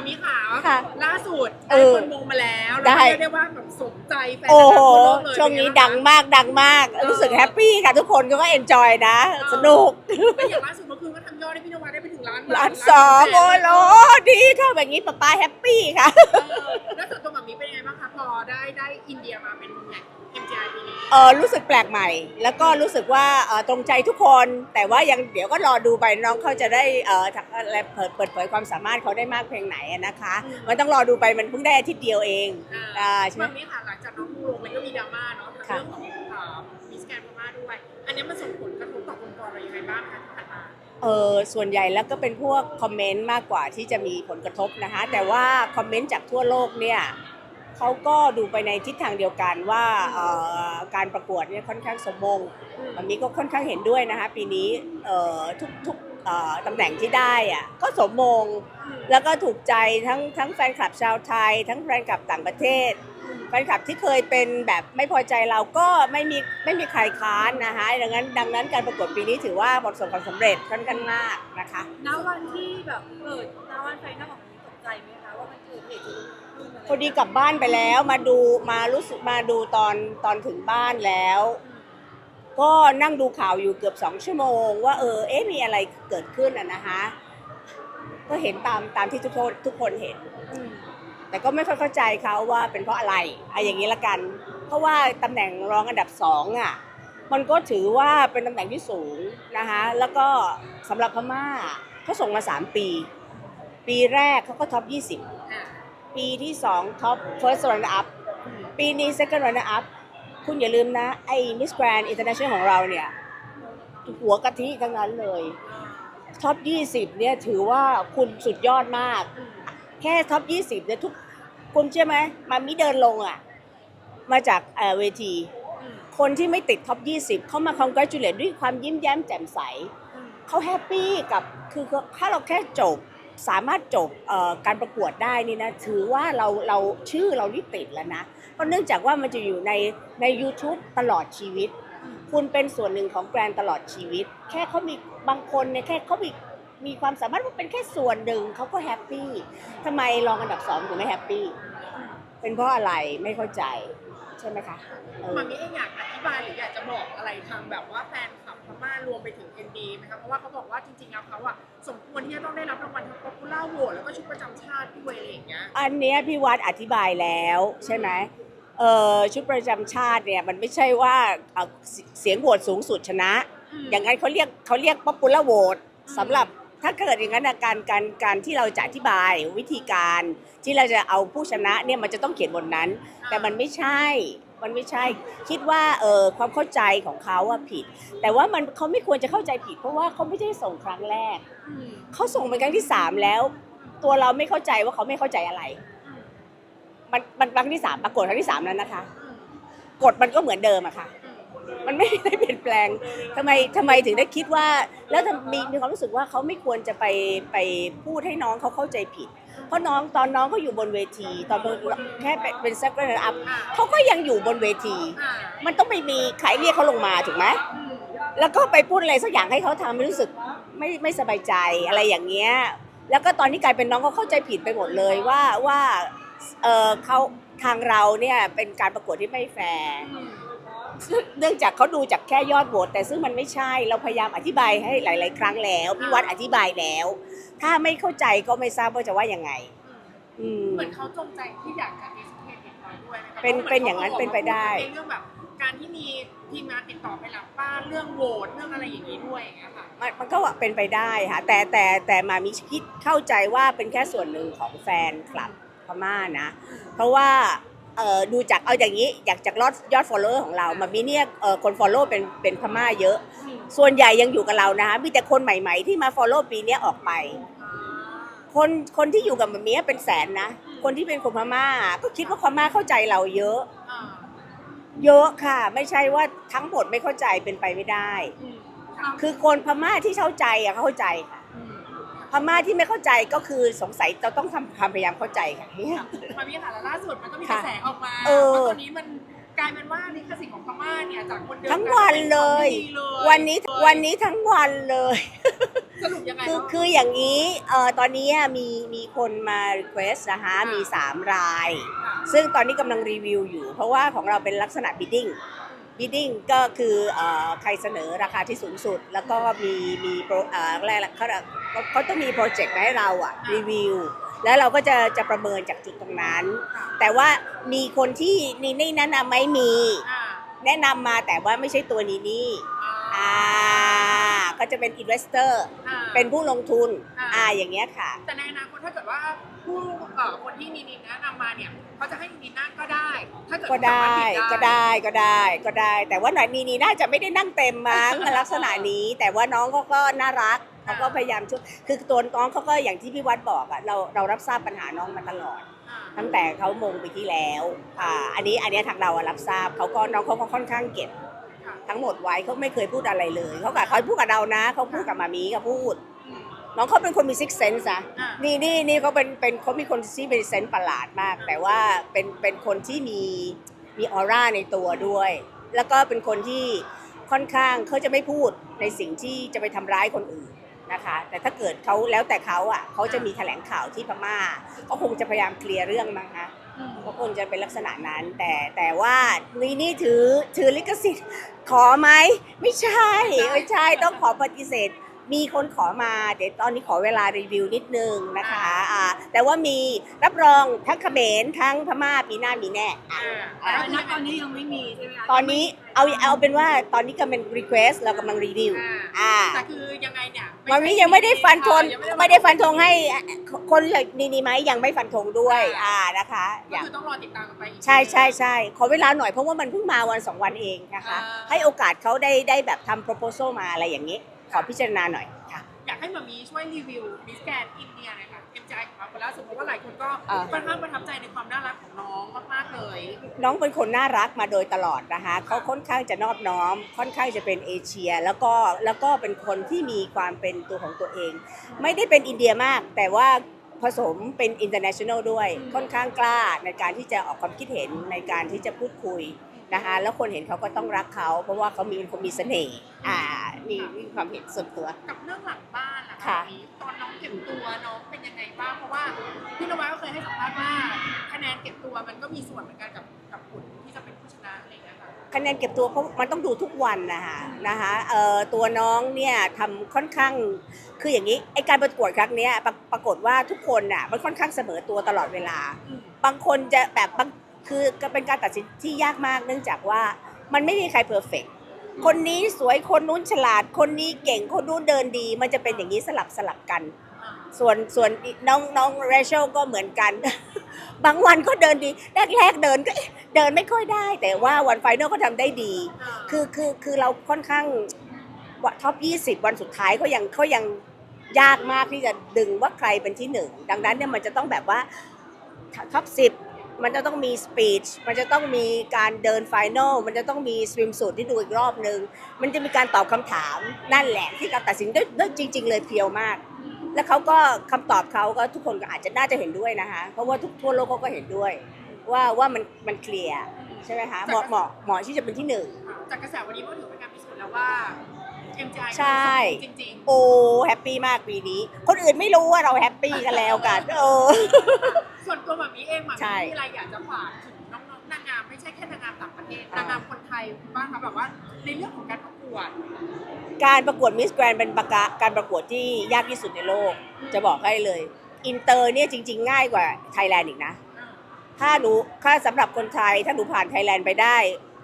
มามิขาค่ะล่าสุดเอได้อคนมงมาแล้วได้แล้วก็เรียกได้ว่าแบบสมใจแฟนโอ้โหทั่วโลกเลยช่วงนี้เป็ไบ้าดังมากดังมาก รู้สึกแฮปปี้ค่ะทุกคนก็เอนจอยนะ สนุกแล้วอย่างล่าสุดเมื่อคืนก็ทำยอดให้พี่นวัดได้ไปถึงล้านล้านสองโอ้โหดีค่ะแบบนี้ป้าป้าแฮปปี้ค่ะเออแล้วส่วนตัวมามิเป็นยังไงบ้างคะพอได้ได้อินเดียมาเป็นแหล่ง MGI ปีนี้ เออรู้สึกแปลกใหม่ แล้วก็รู้สึกว่าเออตรงใจทุกคนแต่ว่ายังเดี๋ยวก็รอดูไปน้องเขาจะได้เออทำอะไรเปิดเปิดเผยความสามารถเขาได้มากเพียงไหนอะนะคะ มันต้องรอดูไปมันเพิ่งได้อาทิตย์เดียวเองอ่าใช่ไหมมามิค่ะหลังจากน้องลงมันก็มีดราม่าเนาะทั้งเรื่องของมิสแกนพม่าด้วย อันนี้มันส่งผลกระทบต่อองค์กรเรายังไงบ้างคะที่ผ่านมาเออส่วนใหญ่แล้วก็เป็นพวกคอมเมนต์มากกว่าที่จะมีผลกระทบนะคะแต่ว่าคอมเมนต์จากทั่วโลกเนี่ย เขาก็ดูไปในทิศทางเดียวกันว่าการประกวดเนี่ยค่อนข้างสมมงมันมีก็ค่อนข้างเห็นด้วยนะคะปีนี้ทุกทุกตำแหน่งที่ได้อะก็สมมงแล้วก็ถูกใจทั้งทั้งแฟนคลับชาวไทย ทั้งแฟนคลับต่างประเทศแฟนคลับที่เคยเป็นแบบไม่พอใจเราก็ไม่มีไม่มีใครค้านนะคะดังนั้นดังนั้นการประกวดปีนี้ถือว่าประสบความสำเร็จค่อนข้างมากนะคะณวันที่แบบเกิดณวันไฟนอลของตกใจไหมคะว่ามันเกิดเหตุอะไร พอดีกลับบ้านไปแล้วมาดูมารู้สึกมาดูตอนตอนถึงบ้านแล้ว ก็นั่งดูข่าวอยู่เกือบสองชั่วโมง ว่าเออเอ๊ะมีอะไรเกิดขึ้นอะนะคะ ก็เห็นตามตามที่ทุกคนทุกคนเห็น แต่ก็ไม่ค่อยเข้าใจเขาว่าเป็นเพราะอะไรอะอย่างนี้ละกัน เพราะว่าตำแหน่งรองอันดับสองอะมันก็ถือว่าเป็นตำแหน่งที่สูงนะคะแล้วก็สำหรับพม่าเขาส่งมาสามปี ปีแรกเขาก็ท็อป20 ปีที่สองท็อป first runner up ปีนี้ second runner up คุณอย่าลืมนะ ไอ้ Miss Grand International ของเราเนี่ย หัวกะทิทั้งนั้นเลยท็อป 20 เนี่ยถือว่าคุณสุดยอดมาก แค่ท็อป 20 เนี่ยทุกคุณเชื่อไหมมามิเดินลงอะ มาจากเวที คนที่ไม่ติดท็อป 20 เขามา congratulate ด้วยความยิ้มแย้มแจ่มใส เขาแฮปปี้กับคือถ้าเราแค่จบ สามารถจบการประกวดได้นี่นะถือว่าเราเราชื่อเรานี่ติดแล้วนะเพราะเนื่องจากว่ามันจะอยู่ในใน YouTube ตลอดชีวิต คุณเป็นส่วนหนึ่งของแบรนด์ตลอดชีวิต แค่เขามีบางคนเนี่ยแค่เขามีมีความสามารถว่าเป็นแค่ส่วนหนึ่งเขาก็แฮปปี้ทำไมรองอันดับสองถึงไม่แฮปปี้เป็นเพราะอะไรไม่เข้าใจ ใช่ไหมคะเออมามิเองอยากอธิบายหรืออยากจะบอกอะไรทางแบบว่าแฟนคลับพม่ารวมไปถึง ND ไหมคะเพราะว่าเขาบอกว่าจริงๆแล้วเขาอะสมควรที่จะต้องได้รับรางวัลทั้ง Popular Vote แล้วก็ชุดประจำชาติด้วยอะไรอย่างเงี้ยอันเนี้ยพี่วัดอธิบายแล้วใช่ไหมเออชุดประจำชาติเนี่ยมันไม่ใช่ว่าเอ่อเสีเสียงโหวตสูงสุดชนะ อย่างนั้นเขาเรียกเขาเรียก popular vote สำหรับ ถ้าเกิดอย่างนั้นนะการการการที่เราจะอธิบายวิธีการที่เราจะเอาผู้ชนะเนี่ยมันจะต้องเขียนบนนั้น แต่มันไม่ใช่ มันไม่ใช่ คิดว่าเออความเข้าใจของเขาว่าผิด แต่ว่ามันเขาไม่ควรจะเข้าใจผิด เพราะว่าเขาไม่ได้ส่งครั้งแรกเขาส่งเป็นครั้งที่สามแล้ว ตัวเราไม่เข้าใจว่าเขาไม่เข้าใจอะไร มันมันครั้งที่สามปรากฏครั้งที่สามแล้วนะคะกฎมันก็เหมือนเดิมอะค่ะ มันไม่ได้เปลี่ยนแปลงทำไมทำไมถึงได้คิดว่า แล้วมีมีความรู้สึกว่าเขาไม่ควรจะไปไปพูดให้น้องเขาเข้าใจผิด เพราะน้องตอนน้องเขาอยู่บนเวที ตอนแค่เป็นเป็น second up เขาก็ยังอยู่บนเวที มันต้องไม่มีใครเรียกเขาลงมาถูกไหมแล้วก็ไปพูดอะไรสักอย่างให้เขาทำให้รู้สึกไม่ไม่สบายใจอะไรอย่างเงี้ยแล้วก็ตอนนี้กลายเป็นน้องเขาเข้าใจผิดไปหมดเลยว่าว่าเออเขาทางเราเนี่ยเป็นการประกวดที่ไม่แฟร์ เนื่องจากเขาดูจากแค่ยอดโหวตแต่ซึ่งมันไม่ใช่เราพยายามอธิบายให้หลาย ๆ ครั้งแล้วพี่วัดอธิบายแล้ว ถ้าไม่เข้าใจก็ไม่ทราบว่าจะว่ายังไงอืมเหมือนเขาจงใจที่อยากจะ educate เด็กน้อยด้วยไหมคะเป็นเป็นอย่างนั้นเป็นไปได้เรื่องแบบการที่มีทีมงานติดต่อไปหลังบ้านเรื่องโหวตเรื่องอะไรอย่างนี้ด้วยอย่างเงี้ยค่ะมันมันก็เป็นไปได้ค่ะแต่แต่แต่มามีคิดเข้าใจว่าเป็นแค่ส่วนหนึ่งของแฟนคลับพม่านะ เพราะว่าเอ่อ ดูจากเอาอย่างนี้อยากจากยอดยอด follower ของเรามามีเนี่ยเอ่อคน follow เป็นเป็นพม่าเยอะ ส่วนใหญ่ยังอยู่กับเรานะคะมีแต่คนใหม่ ๆ ที่มา follow ปีเนี้ยออกไป คนคนที่อยู่กับมามีเป็นแสนนะ คนที่เป็นคนพม่า ก็คิดว่าพม่าเข้าใจเราเยอะอ่าเยอะค่ะ ไม่ใช่ว่าทั้งหมดไม่เข้าใจเป็นไปไม่ได้อืมคือคนพม่าที่เข้าใจอะเข้าใจค่ะอืม พม่าที่ไม่เข้าใจก็คือสงสัยเราต้องทำความพยายามเข้าใจค่ะมามีค่ะแล้วล่าสุดมันก็มีกค่ะระแสออกมาเออ ว่าตอนนี้มันกลายเป็นว่าลิขสิทธิ์ของพม่าเนี่ยจากคนเดิมทั้งวันเลย กาเป็นของดีเลยวันนี้วันนี้ทั้งวันเลย สรุปยังไงคือบ้างคืออย่างนี้เอ่อตอนนี้มีมีคนมา request นะคะมี 3 รายค่ะซึ่งตอนนี้กำลังรีวิวอยู่ เพราะว่าของเราเป็นลักษณะ bidding bidding ก็คือเอ่อใครเสนอราคาที่สูงสุด แล้วก็มีมีโปรเอ่ออะไรล่ะเขาเขาเขาต้องมีโปรเจกต์มาให้เราอะรีวิวแล้วเราก็จะจะประเมินจากจุดตรงนั้นค่ะแต่ว่ามีคนที่นี่นี่แนะนำไหมมีอ่าแนะนำมาแต่ว่าไม่ใช่ตัวนี้นี่อ่า ก็จะเป็น investor อ่า เป็นผู้ลงทุนอ่า อ่าอย่างเงี้ยค่ะ แต่ในอนาคตถ้าเกิดว่าผู้เอ่อคนที่นินแนะนำมาเนี่ยเขาจะให้นินนั่งก็ได้ ถ้าเกิดก็ได้สามารถบิก็ได้ก็ได้ก็ได้ แต่ว่าหน่อยนี้นี่น่าจะไม่ได้นั่งเต็มมั้ง ลักษณะนี้ แต่ว่าน้องเขาก็น่ารักเขาก็พยายามช่วยคือตัวน้องเขาก็อย่างที่พี่วัดบอกอะเราเรารับทราบปัญหาน้องมาตลอด อ่าตั้งแต่เขามงไปที่แล้ว อ่า อันนี้อันนี้ทางเราอะรับทราบเขาก็น้องเขาก็ค่อนข้างเก็บค่ะ ทั้งหมดไว้เขาไม่เคยพูดอะไรเลยเขากับเขาพูดกับเรานะเขาพูดกับมามีเขาพูดอืมน้องเขาเป็นคนมีซิกเซนส์อะอ่านี่นี่นี่เขาเป็นเป็นเขามีคนที่เป็นเซนส์ประหลาดมาก แต่ว่าเป็นเป็นคนที่มีมีออร่าในตัวด้วย แล้วก็เป็นคนที่ค่อนข้างเขาจะไม่พูดในสิ่งที่จะไปทำร้ายคนอื่นนะคะ แต่ถ้าเกิดเขาแล้วแต่เขาอะเขาจะมีแถลงข่าวที่พม่าก็คงจะพยายามเคลียร์เรื่องมั้งคะ อืมก็คงจะเป็นลักษณะนั้น แต่แต่ว่านี่นี่ถือถือลิขสิทธิ์ขอไหมไม่ใช่ไม่ใช่ต้องขอปฏิเสธ มีคนขอมาเดี๋ยวตอนนี้ขอเวลารีวิวนิดนึงนะคะอ่าแต่ว่ามีรับรองทั้งเขมรทั้งพม่าปีหน้ามีแน่อะอ่าแต่ณตอนนี้ยังไม่มีใช่ไหมคะตอนนี้เอาเอาเป็นว่าตอนนี้กำลัง request เรากำลังรีวิวอ่าอ่าแต่คือยังไงเนี่ยมันนี้ยังไม่ได้ฟันธงยังไม่ได้ฟันธงให้คนเลยนี่นี่ไหมยังไม่ฟันธงด้วยอ่านะคะก็คือต้องรอติดตามกันไปอีกใช่ใช่ใช่ขอเวลาหน่อยเพราะว่ามันเพิ่งมาวันสองวันเองนะคะอ่าให้โอกาสเขาได้ได้แบบทำ proposal มาอะไรอย่างนี้ ขอพิจารณาหน่อยค่ะอยากให้มามีช่วยรีวิวมิสแกนอินเดียหน่อยค่ะ MJ ของเราคนล่าสุดเพราะว่าหลายคนก็อ่าค่อนข้างประทับใจในความน่ารักของน้องมากๆเลย น้องเป็นคนน่ารักมาโดยตลอดนะคะเขาค่อนข้างจะนอบน้อม ค่อนข้างจะเป็นเอเชีย แล้วก็แล้วก็เป็นคนที่มีความเป็นตัวของตัวเอง ไม่ได้เป็นอินเดียมาก แต่ว่าผสมเป็น international ด้วยอืมค่อนข้างกล้าในการที่จะออกความคิดเห็นในการที่จะพูดคุย นะคะแล้วคนเห็นเขาก็ต้องรักเขา เพราะว่าเขามีคนมีเสน่ห์อ่านี่นี่ความเห็นส่วนตัว กับเรื่องหลังบ้านล่ะค่ะคะนี้ตอนน้องเก็บตัวน้องเป็นยังไงบ้างเพราะว่าพี่นวัดก็เคยให้สัมภาษณ์ว่าคะแนนเก็บตัวมันก็มีส่วนเหมือนกันกับกับผลที่จะเป็นผู้ชนะอะไรอย่างเงี้ยค่ะคะแนนเก็บตัวเพราะมันต้องดูทุกวันนะคะนะคะเอ่อตัวน้องเนี่ยทำค่อนข้างคืออย่างนี้ไอการประกวดครั้งเนี้ยปรปรากฏว่าทุกคนน่ะมันค่อนข้างเสมอตัวตลอดเวลา อืมบางคนจะแบบบาง คือเป็นการตัดสินที่ยากมากเนื่องจากว่ามันไม่มีใครเพอร์เฟกคนนี้สวยคนนู้นฉลาด คนนี้เก่งคนนู้นเดินดี มันจะเป็นอย่างนี้สลับสลับกัน ส่วนส่วนน้องน้องเรเชลก็เหมือนกัน บางวันก็เดินดีแรกๆเดินก็เดินไม่ค่อยได้ แต่ว่าวันไฟนอลก็ทำได้ดี คือคือคือเราค่อนข้างว่าท็อป 20 วันสุดท้ายเขายังเขายังยากมากที่จะดึงว่าใครเป็นที่หนึ่งดังนั้นเนี่ยมันจะต้องแบบว่าท็อป10 มันจะต้องมีสปีชมันจะต้องมีการเดินไฟนอลมันจะต้องมีสวิมสูตรที่ดูอีกรอบนึง มันจะมีการตอบคำถามนั่นแหละที่การตัดสินด้วยด้วจริง ๆ เลยเพียวมาก แล้วเขาก็คำตอบเขาก็ทุกคนก็อาจจะน่าจะเห็นด้วยนะคะเพราะว่าทุกทั่วโลกเขาก็เห็นด้วย ว่าว่ามันมันเคลียร์ใช่ไหมคะเหมาะเหมาะเหมาะที่จะเป็นที่หนึ่งจากกระแสวันนี้ก็ถือเป็นการพิสูจน์แล้วว่า MJ ใช่ จริงโอ้แฮปปี้มากปีนี้ คนอื่นไม่รู้ว่าเราแฮปปี้กันแล้วกันเออ ๆ ส่วนตัวแบบนี้เองแบบใช่ มีอะไรอยากจะฝากถึงน้องๆนางงามไม่ใช่แค่นางงามต่างประเทศนางงามคนไทยบ้างคะแบบว่าในเรื่องของการประกวด การประกวดมิสแกรนเป็นประกาการประกวดที่ยากที่สุดในโลก จะบอกให้เลย อินเตอร์เนี่ยจริง ๆ ง่ายกว่าไทยแลนด์อีกนะ ถ้าหนูถ้าสำหรับคนไทยถ้าหนูผ่านไทยแลนด์ไปได้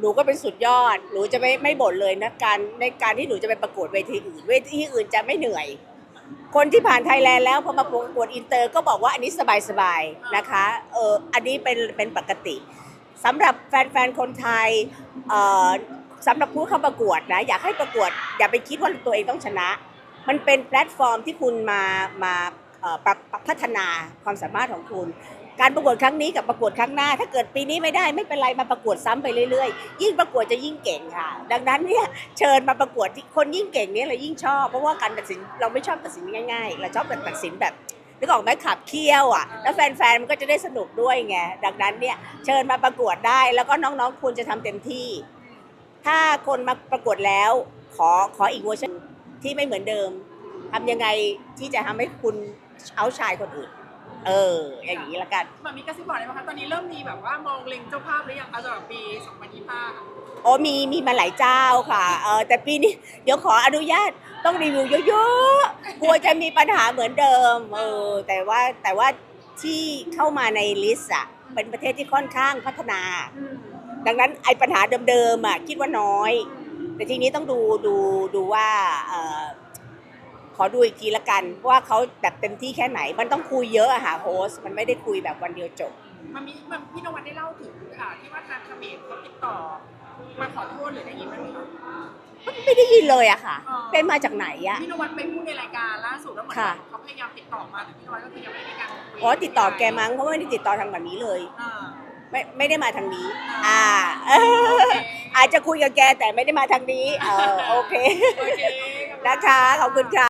หนูก็เป็นสุดยอด หนูจะไม่ไม่บ่นเลยนะการในการที่หนูจะไปประกวดเวทีอื่น เวทีอื่นจะไม่เหนื่อย คนที่ผ่านไทยแลนด์แล้วพอมาประกวดอินเตอร์ ก็บอกว่าอันนี้สบายๆนะคะเอออันนี้เป็นเป็นปกติสำหรับแฟนๆคนไทยเอ่อสำหรับผู้เข้าประกวดนะอยากให้ประกวด อย่าไปคิดว่าตัวเองต้องชนะ มันเป็นแพลตฟอร์มที่คุณมามาเอ่อปรับพัฒนาความสามารถของคุณ การประกวดครั้งนี้กับประกวดครั้งหน้า ถ้าเกิดปีนี้ไม่ได้ไม่เป็นไรมาประกวดซ้ำไปเรื่อยๆ ยิ่งประกวดจะยิ่งเก่งค่ะ ดังนั้นเนี่ยเชิญมาประกวดที่คนยิ่งเก่งเนี่ยเรายิ่งชอบเพราะว่าการตัดสินเราไม่ชอบตัดสินง่ายๆ เราชอบตัดสินแบบนึกออกไหมขับเคี่ยวอะแล้วแฟนๆมันก็จะได้สนุกด้วยไงดังนั้นเนี่ยเชิญมาประกวดได้แล้วก็น้องๆควรจะทำเต็มที่ ถ้าคนมาประกวดแล้วขอขออีกเวอร์ชันที่ไม่เหมือนเดิมทำยังไงที่จะทำให้คุณเอาชายคนอื่น เออ อย่างนี้ละกันหมามีกระซิบบอกได้ไหมคะตอนนี้เริ่มมีแบบว่ามองเล็งเจ้าภาพหรือยังคะสำหรับปี 2025โอ้มีมีมาหลายเจ้าค่ะเออแต่ปีนี้เดี๋ยวขออนุญาตต้องรีวิวเยอะๆ กลัวจะมีปัญหาเหมือนเดิมเออแต่ว่าแต่ว่าที่เข้ามาในลิสต์อะเป็นประเทศที่ค่อนข้างพัฒนาอืมดังนั้นไอ้ปัญหาเดิมๆอะคิดว่าน้อย แต่ทีนี้ต้องดูดูดูว่าเออ ขอดูอีกทีละกันว่าเขาแบบเต็มที่แค่ไหน มันต้องคุยเยอะอะค่ะโฮสต์มันไม่ได้คุยแบบวันเดียวจบ มันมีมันพี่นวัดได้เล่าถึงอ่าที่ว่าทางเขมรเขาติดต่อมาขอโทษหรือได้ยินไหมคะ ไม่ได้ยินเลยอะค่ะ อ๋อ เป็นมาจากไหนอะพี่นวัดไปพูดในรายการล่าสุดแล้วเหมือนค่ะเขาพยายามติดต่อมาแต่พี่นวัดก็คือยังไม่ได้มีการคุยอ๋อติดต่อแกมั้งเพราะว่าไม่ได้ติดต่อทางแบบนี้เลย อ่า ไม่ไม่ได้มาทางนี้ อ่า อ่าโอเค อาจจะคุยกับแกแต่ไม่ได้มาทางนี้ เออโอเค โอเคนะคะขอบคุณค่ะ